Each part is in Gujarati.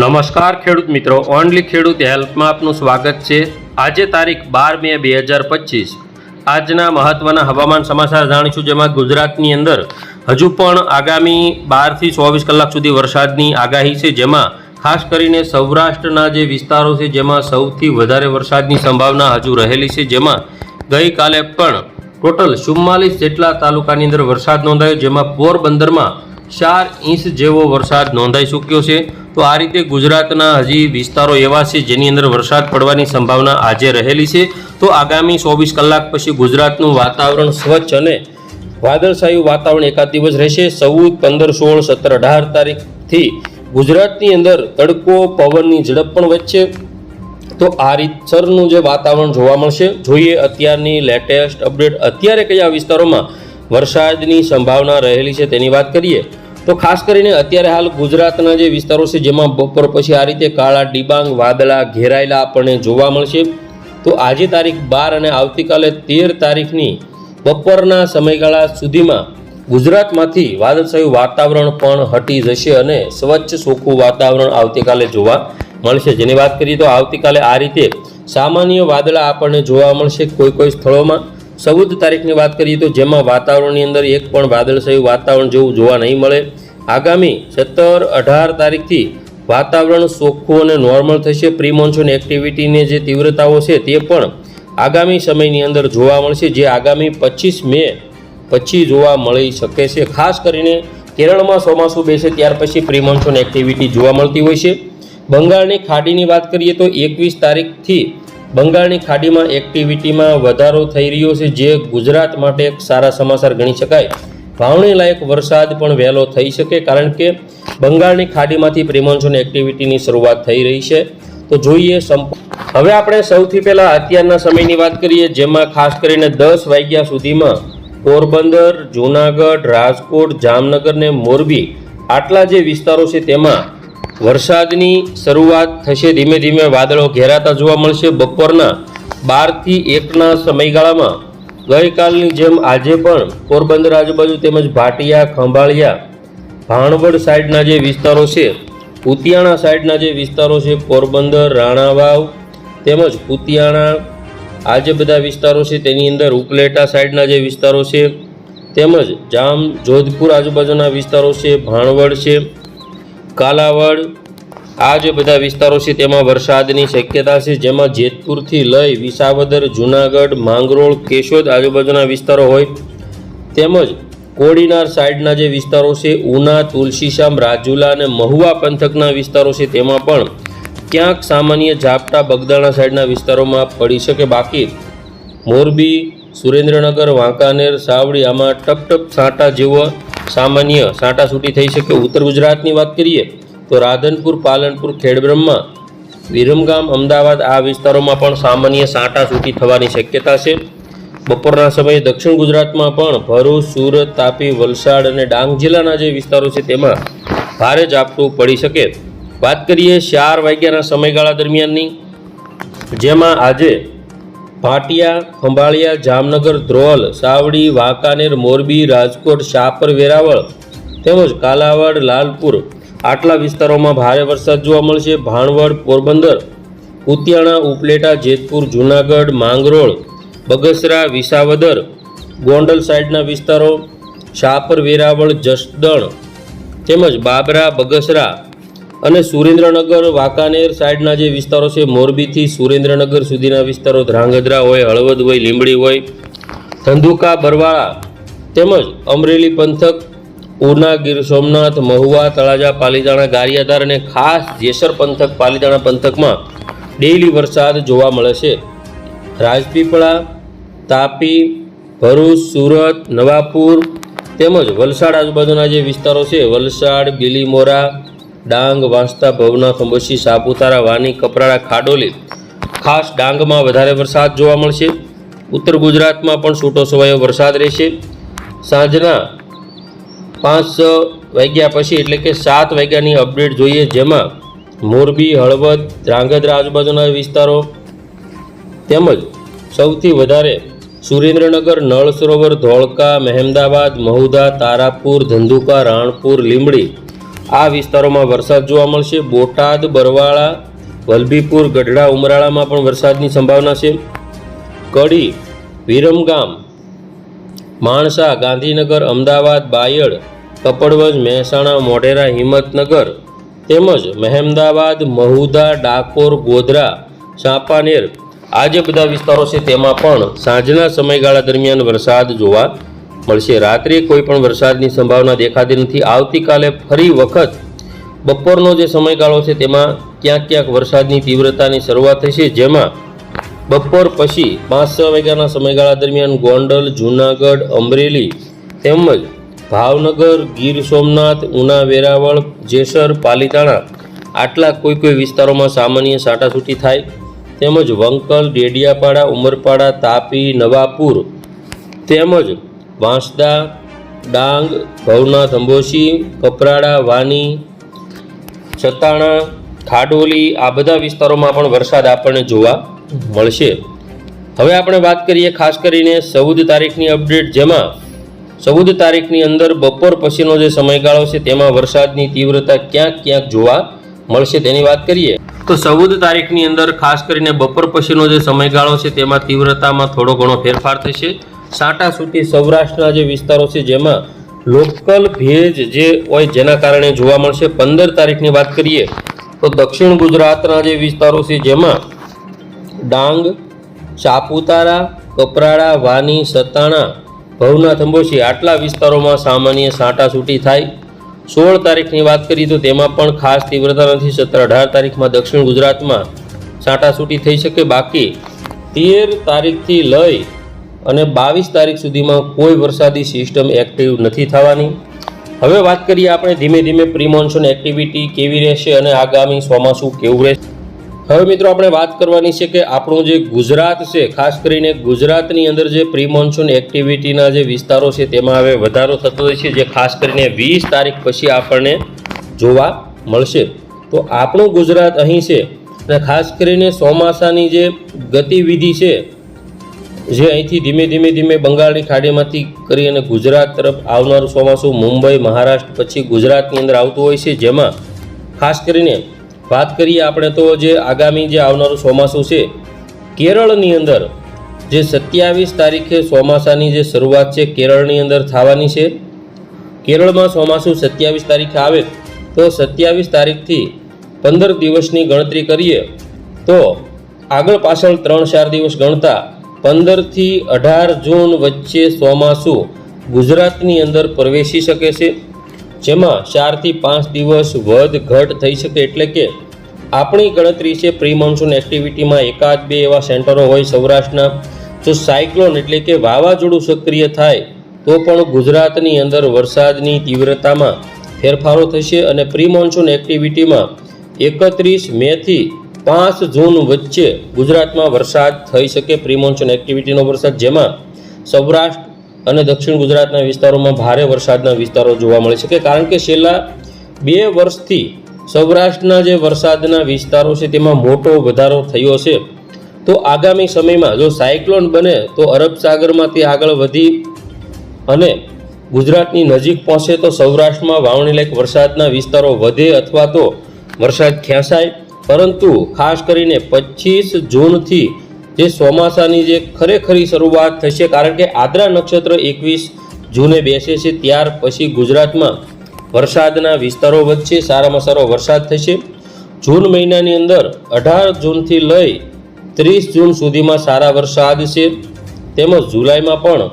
નમસ્કાર ખેડૂત મિત્રો, ઓનલી ખેડૂત હેલ્પમાં આપનું સ્વાગત છે. આજે તારીખ બાર મે બે હજાર પચીસ. આજના મહત્ત્વના હવામાન સમાચાર જાણીશું, જેમાં ગુજરાતની અંદર હજુ પણ આગામી બારથી ચોવીસ કલાક સુધી વરસાદની આગાહી છે. જેમાં ખાસ કરીને સૌરાષ્ટ્રના જે વિસ્તારો છે, જેમાં સૌથી વધારે વરસાદની સંભાવના હજુ રહેલી છે. જેમાં ગઈકાલે પણ ટોટલ ચુમ્માલીસ જેટલા તાલુકાની અંદર વરસાદ નોંધાયો, જેમાં પોરબંદરમાં ચાર ઇંચ જેવો વરસાદ નોંધાઈ ચૂક્યો છે. તો આ રીતે ગુજરાતના હજી વિસ્તારો એવા છે જેની અંદર વરસાદ પડવાની સંભાવના આજે રહેલી છે. તો આગામી ચોવીસ કલાક પછી ગુજરાતનું વાતાવરણ સ્વચ્છ અને વાદળછાયું વાતાવરણ એકાદ દિવસ રહેશે. ચૌદ, પંદર, સોળ, સત્તર, અઢાર તારીખથી ગુજરાતની અંદર તડકો, પવનની ઝડપ પણ વધશે. તો આ રીતસરનું જે વાતાવરણ જોવા મળશે. જોઈએ અત્યારની લેટેસ્ટ અપડેટ. અત્યારે કયા વિસ્તારોમાં વરસાદની સંભાવના રહેલી છે તેની વાત કરીએ. તો ખાસ કરીને અત્યારે હાલ ગુજરાતના જે વિસ્તારો છે, જેમાં બપોર પછી આ રીતે કાળા ડિબાંગ, વાદળા ઘેરાયેલા આપણને જોવા મળશે. તો આજે તારીખ બાર અને આવતીકાલે તેર તારીખની બપોરના સમયગાળા સુધીમાં ગુજરાતમાંથી વાદળછાયું વાતાવરણ પણ હટી જશે અને સ્વચ્છ ચોખ્ખું વાતાવરણ આવતીકાલે જોવા મળશે. જેની વાત કરીએ તો આવતીકાલે આ રીતે સામાન્ય વાદળા આપણને જોવા મળશે કોઈ કોઈ સ્થળોમાં. ચૌદ તારીખની વાત કરીએ તો જેમાં વાતાવરણની અંદર એક પણ વાદળછાયું વાતાવરણ જેવું જોવા નહીં મળે. આગામી સત્તર અઢાર તારીખથી વાતાવરણ ચોખ્ખું અને નોર્મલ થશે. પ્રિમોન્સૂન એક્ટિવિટીની જે તીવ્રતાઓ છે તે પણ આગામી સમયની અંદર જોવા મળશે. જે આગામી પચીસ મે પછી જોવા મળી શકે છે. ખાસ કરીને કેરળમાં ચોમાસું બેસે ત્યાર પછી પ્રિમોન્સૂન એક્ટિવિટી જોવા મળતી હોય છે. બંગાળની ખાડીની વાત કરીએ તો એકવીસ તારીખથી બંગાળની ખાડીમાં એક્ટિવિટીમાં વધારો થઈ રહ્યો છે, જે ગુજરાત માટે સારા સમાચાર ગણી શકાય. વાવણી લાયક વરસાદ પણ વહેલો થઈ શકે, કારણ કે બંગાળની ખાડીમાંથી પ્રિમોન્સૂન એક્ટિવિટીની શરૂઆત થઈ રહી છે. તો જોઈએ હવે આપણે સૌથી પહેલાં અત્યારના સમયની વાત કરીએ, જેમાં ખાસ કરીને દસ વાગ્યા સુધીમાં પોરબંદર, જૂનાગઢ, રાજકોટ, જામનગર ને મોરબી, આટલા જે વિસ્તારો છે તેમાં વરસાદની શરૂઆત થશે. ધીમે ધીમે વાદળો ઘેરાતા જોવા મળશે. બપોરના બારથી એકના સમયગાળામાં ગઈકાલની જેમ આજે પણ પોરબંદર આજુબાજુ તેમજ ભાટિયા, ખંભાળિયા, ભાણવડ સાઈડના જે વિસ્તારો છે પુતિયાણા સાઈડના જે વિસ્તારો છે, પોરબંદર, રાણાવાવ તેમજ પુતિયાણા આ જે બધા વિસ્તારો છે, તેની અંદર ઉપલેટા સાઈડના જે વિસ્તારો છે, તેમજ જામ, જોધપુર આજુબાજુના વિસ્તારો છે, ભાણવડ છે કાલાવડ. આ જે બધા વિસ્તારો છે તેમાં વરસાદની શક્યતા છે, જેમાં જેતપુરથી લઈ વિસાવદર, જુનાગઢ, માંગરોળ, કેશોદ આજુબાજુના વિસ્તારો હોય. તેમજ કોડીનાર સાઈડના જે વિસ્તારો છે, ઉના, તુલસીશામ, રાજુલા અને મહુવા પંથકના વિસ્તારો છે, તેમાં પણ ક્યાંક સામાન્ય ઝાપટા બગદાણા સાઈડના વિસ્તારોમાં પડી શકે. બાકી મોરબી, સુરેન્દ્રનગર, વાંકાનેર, સાવડી, આમાં ટપટપ ટપ છાંટા જેવો સામાન્ય સાંટાસૂટી થઈ શકે. ઉત્તર ગુજરાતની વાત કરીએ તો રાધનપુર, પાલનપુર, ખેડબ્રહ્મા, વિરમગામ, અમદાવાદ આ વિસ્તારોમાં પણ સામાન્ય સાંટાસૂટી થવાની શક્યતા છે. બપોરના સમયે દક્ષિણ ગુજરાતમાં પણ ભરૂચ, સુરત, તાપી, વલસાડ અને ડાંગ જિલ્લાના જે વિસ્તારો છે તેમાં ભારે ઝાપટું પડી શકે. વાત કરીએ ચાર વાગ્યાના સમયગાળા દરમિયાનની, જેમાં આજે ભાટિયા, ખંભાળિયા, જામનગર, ધ્રોલ, સાવડી, વાંકાનેર, મોરબી, રાજકોટ, શાપર, વેરાવળ તેમજ કાલાવાડ, લાલપુર. આટલા વિસ્તારોમાં ભારે વરસાદ જોવા મળશે. ભાણવડ, પોરબંદર, ઉતિયાણા, ઉપલેટા, જેતપુર, જૂનાગઢ, માંગરોળ, બગસરા, વિસાવદર, ગોંડલ સાઈડના વિસ્તારો, શાપર, વેરાવળ, જસદણ તેમજ બાબરા, બગસરા અને સુરેન્દ્રનગર, વાંકાનેર સાઈડના જે વિસ્તારો છે, મોરબીથી સુરેન્દ્રનગર સુધીના વિસ્તારો, ધ્રાંગધ્રા હોય, હળવદ હોય, લીંબડી હોય, ધંધુકા, બરવાળા તેમજ અમરેલી પંથક ઉના ગીર સોમનાથ, મહુવા, તળાજા, પાલીતાણા, ગારિયાધાર અને ખાસ જેસર પંથક, પાલીતાણા પંથકમાં ડેઇલી વરસાદ જોવા મળે છે. રાજપીપળા, તાપી, ભરૂચ, સુરત, નવાપુર તેમજ વલસાડ આજુબાજુના જે વિસ્તારો છે, વલસાડ, બિલીમોરા ડાંગ વાંસદા ભવના ખંભોશી સાપુતારા વાની કપરાડા ખાડોલી ખાસ ડાંગમાં વધારે વરસાદ જોવા મળશે. ઉત્તર ગુજરાતમાં પણ છૂટો છવાયો વરસાદ રહેશે. સાંજના પાંચ વાગ્યા પછી એટલે કે સાત વાગ્યાની અપડેટ જોઈએ, જેમાં મોરબી, હળવદ, ધ્રાંગધ્રા આજુબાજુના વિસ્તારો તેમજ સૌથી વધારે સુરેન્દ્રનગર, નળ સરોવર, ધોળકા, મહેમદાવાદ, મહુધા, તારાપુર, ધંધુકા, રાણપુર, લીંબડી આ વિસ્તારોમાં વરસાદ જોવા મળશે. બોટાદ, બરવાળા, વલભીપુર, ગઢડા, ઉમરાળામાં પણ વરસાદની સંભાવના છે. કડી, વિરમગામ, માણસા, ગાંધીનગર, અમદાવાદ, બાયડ, કપડવંજ, મહેસાણા, મોઢેરા, હિંમતનગર તેમજ મહેમદાવાદ, મહુદા, ડાકોર, ગોધરા, ચાંપાનેર આ જે બધા વિસ્તારો છે તેમાં પણ સાંજના સમયગાળા દરમિયાન વરસાદ જોવા મળશે. રાત્રે કોઈ પણ વરસાદની સંભાવના દેખાતી નથી. આવતીકાલે ફરી વખત બપોરનો જે સમયગાળો છે, તેમાં ક્યાંક ક્યાંક વરસાદની તીવ્રતાની શરૂઆત થશે. જેમાં બપોર પછી પાંચ છ વાગ્યાના સમયગાળા દરમિયાન ગોંડલ, જૂનાગઢ, અમરેલી તેમજ ભાવનગર, ગીર સોમનાથ, ઉના, વેરાવળ, જેસર, પાલીતાણા આટલા કોઈ કોઈ વિસ્તારોમાં સામાન્ય સાટાછૂટી થાય. તેમજ વંકલ, ડેડિયાપાડા, ઉમરપાડા, તાપી, નવાપુર તેમજ વાંસદા, ડાંગ ભવનાથ અંબોશી કપરાડા, વાની સતાણા ખાડોલી આ બધા વિસ્તારોમાં પણ વરસાદ આપણને જોવા મળશે. હવે આપણે વાત કરીએ ખાસ કરીને ચૌદ તારીખની અપડેટ જેમાં ચૌદ તારીખની અંદર બપોર પછીનો જે સમયગાળો છે તેમાં વરસાદની તીવ્રતા ક્યાંક ક્યાંક જોવા મળશે. તેની વાત કરીએ તો ચૌદ તારીખની અંદર ખાસ કરીને બપોર પછીનો જે સમયગાળો છે તેમાં તીવ્રતામાં થોડો ઘણો ફેરફાર થશે. સાંટા સૂટી સૌરાષ્ટ્રના જે વિસ્તારો છે, જેમાં લોકલ ભેજ જે હોય જેના કારણે જોવા મળશે, પંદર તારીખની વાત કરીએ, તો દક્ષિણ ગુજરાતના જે વિસ્તારો છે, જેમાં ડાંગ સાપુતારા કપરાડા, વાની, સતાણા, ભવનાથ, અંબોશી આટલા વિસ્તારોમાં સામાન્ય સાંટાસૂટી થાય. સોળ તારીખની વાત કરીએ તો તેમાં પણ ખાસ તીવ્રતા નથી. સત્તર અઢાર તારીખમાં દક્ષિણ ગુજરાતમાં સાંટાસૂટી થઈ શકે. બાકી તેર તારીખથી લઈ અને બાવીસ તારીખ સુધીમાં કોઈ વરસાદી સિસ્ટમ એક્ટિવ નથી થવાની. હવે વાત કરીએ આપણે ધીમે ધીમે પ્રિમોન્સૂન એક્ટિવિટી કેવી રહેશે અને આગામી ચોમાસું કેવું રહેશે. હવે મિત્રો આપણે વાત કરવાની છે કે આપણું જે ગુજરાત છે, ખાસ કરીને ગુજરાતની અંદર જે પ્રિમોન્સૂન એક્ટિવિટીના જે વિસ્તારો છે તેમાં હવે વધારો થતો હોય છે, જે ખાસ કરીને વીસ તારીખ પછી આપણને જોવા મળશે. તો આપણું ગુજરાત અહીં છે અને ખાસ કરીને ચોમાસાની જે ગતિવિધિ છે જે અહીંથી ધીમે ધીમે ધીમે બંગાળની ખાડીમાંથી કરી અને ગુજરાત તરફ આવનારું ચોમાસું મુંબઈ, મહારાષ્ટ્ર પછી ગુજરાતની અંદર આવતું હોય છે. જેમાં ખાસ કરીને વાત કરીએ આપણે તો જે આગામી જે આવનારું ચોમાસું છે, કેરળની અંદર જે સત્યાવીસ તારીખે ચોમાસાની જે શરૂઆત છે કેરળની અંદર થવાની છે. કેરળમાં ચોમાસું સત્યાવીસ તારીખે આવે તો સત્યાવીસ તારીખથી પંદર દિવસની ગણતરી કરીએ તો આગળ પાછળ ત્રણ ચાર દિવસ ગણતા પંદરથી અઢાર જૂન વચ્ચે ચોમાસું ગુજરાતની અંદર પ્રવેશી શકે છે. જેમાં ચારથી પાંચ દિવસ વધ ઘટ થઈ શકે એટલે કે આપણી ગણતરી છે પ્રી મોન્સૂન એક્ટિવિટીમાં એકાદ બે એવા સેન્ટરો હોય સૌરાષ્ટ્રના. જો સાયક્લોન એટલે કે વાવાઝોડું સક્રિય થાય, તો પણ ગુજરાતની અંદર વરસાદની તીવ્રતામાં ફેરફારો થશે અને પ્રી મોન્સૂન એક્ટિવિટીમાં એકત્રીસ મેથી પાંચ જૂન વચ્ચે ગુજરાતમાં વરસાદ થઈ શકે પ્રિમોન્સન એક્ટિવિટીનો વરસાદ, જેમાં સૌરાષ્ટ્ર અને દક્ષિણ ગુજરાતના વિસ્તારોમાં ભારે વરસાદના વિસ્તારો જોવા મળી શકે. કારણ કે છેલ્લા બે વર્ષથી સૌરાષ્ટ્રના જે વરસાદના વિસ્તારો છે, તેમાં મોટો વધારો થયો છે. તો આગામી સમયમાં જો સાયક્લોન બને, તો અરબ સાગરમાંથી આગળ વધી અને ગુજરાતની નજીક પહોંચે, તો સૌરાષ્ટ્રમાં વાવણી લાયક વરસાદના વિસ્તારો વધે અથવા તો વરસાદ ખેંચાય. પરંતુ ખાસ કરીને પચીસ જૂનથી જે ચોમાસાની જે ખરેખરી શરૂઆત થશે, કારણ કે આદ્રા નક્ષત્ર એકવીસ જૂને બેસે છે, ત્યાર પછી ગુજરાતમાં વરસાદના વિસ્તારો વચ્ચે સારામાં સારો વરસાદ થશે. જૂન મહિનાની અંદર અઢાર જૂનથી લઈ ત્રીસ જૂન સુધીમાં સારા વરસાદ છે. તેમજ જુલાઈમાં પણ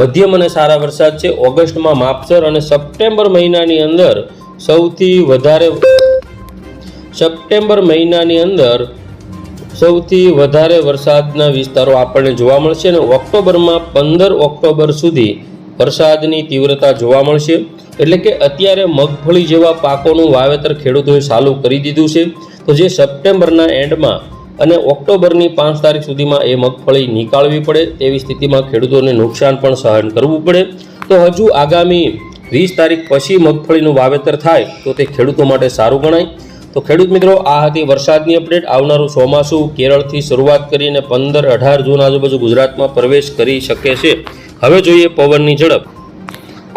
મધ્યમ અને સારા વરસાદ છે. ઓગસ્ટમાં માપસર અને સપ્ટેમ્બર મહિનાની અંદર સૌથી વધારે સપ્ટેમ્બર મહિનાની અંદર સૌથી વધારે વરસાદના વિસ્તારો આપણને જોવા મળશે અને ઓક્ટોબરમાં પંદર ઓક્ટોબર સુધી વરસાદની તીવ્રતા જોવા મળશે. એટલે કે અત્યારે મગફળી જેવા પાકોનું વાવેતર ખેડૂતોએ ચાલુ કરી દીધું છે. તો જે સપ્ટેમ્બરના એન્ડમાં અને ઓક્ટોબરની પાંચ તારીખ સુધીમાં એ મગફળી નીકાળવી પડે, તેવી સ્થિતિમાં ખેડૂતોને નુકસાન પણ સહન કરવું પડે. તો હજુ આગામી વીસ તારીખ પછી મગફળીનું વાવેતર થાય, તો તે ખેડૂતો માટે સારું ગણાય. તો ખેડૂત મિત્રો, આ હતી વરસાદની અપડેટ આવનારું ચોમાસું કેરળથી શરૂઆત કરીને પંદર અઢાર જૂન આજુબાજુ ગુજરાતમાં પ્રવેશ કરી શકે છે. હવે જોઈએ પવનની ઝડપ.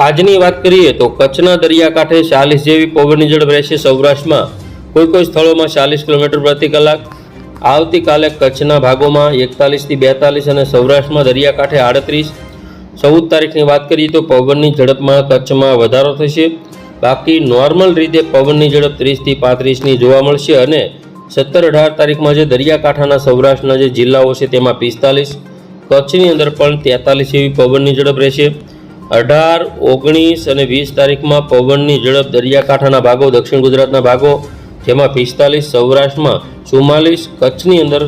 આજની વાત કરીએ તો કચ્છના દરિયાકાંઠે ચાલીસ જેવી પવનની ઝડપ રહેશે સૌરાષ્ટ્રમાં. કોઈ કોઈ સ્થળોમાં ચાલીસ કિલોમીટર પ્રતિ કલાક. આવતીકાલે કચ્છના ભાગોમાં એકતાલીસથી બેતાલીસ અને સૌરાષ્ટ્રમાં દરિયાકાંઠે આડત્રીસ. ચૌદ તારીખની વાત કરીએ તો પવનની ઝડપમાં કચ્છમાં વધારો થશે. બાકી નોર્મલ રીતે પવનની ઝડપ ત્રીસથી પાંત્રીસની જોવા મળશે અને સત્તર અઢાર તારીખમાં જે દરિયાકાંઠાના સૌરાષ્ટ્રના જે જિલ્લાઓ છે તેમાં પિસ્તાલીસ, કચ્છની અંદર પણ તેતાલીસ એવી પવનની ઝડપ રહેશે. અઢાર, ઓગણીસ અને વીસ તારીખમાં પવનની ઝડપ દરિયાકાંઠાના ભાગો, દક્ષિણ ગુજરાતના ભાગો, જેમાં પિસ્તાલીસ, સૌરાષ્ટ્રમાં ચુમ્માલીસ, કચ્છની અંદર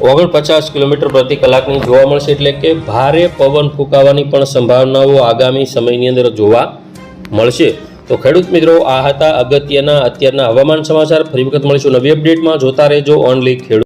ઓગણપચાસ કિલોમીટર પ્રતિ કલાકની જોવા મળશે એટલે કે ભારે પવન ફૂંકાવાની પણ સંભાવનાઓ આગામી સમયની અંદર જોવા મળશે. તો ખેડૂત મિત્રો, આ હતા અગત્યના અત્યારના હવામાન સમાચાર. ફરી વખત મળીશું નવી અપડેટમાં. જોતા રહેજો ઓનલી ખેડૂત.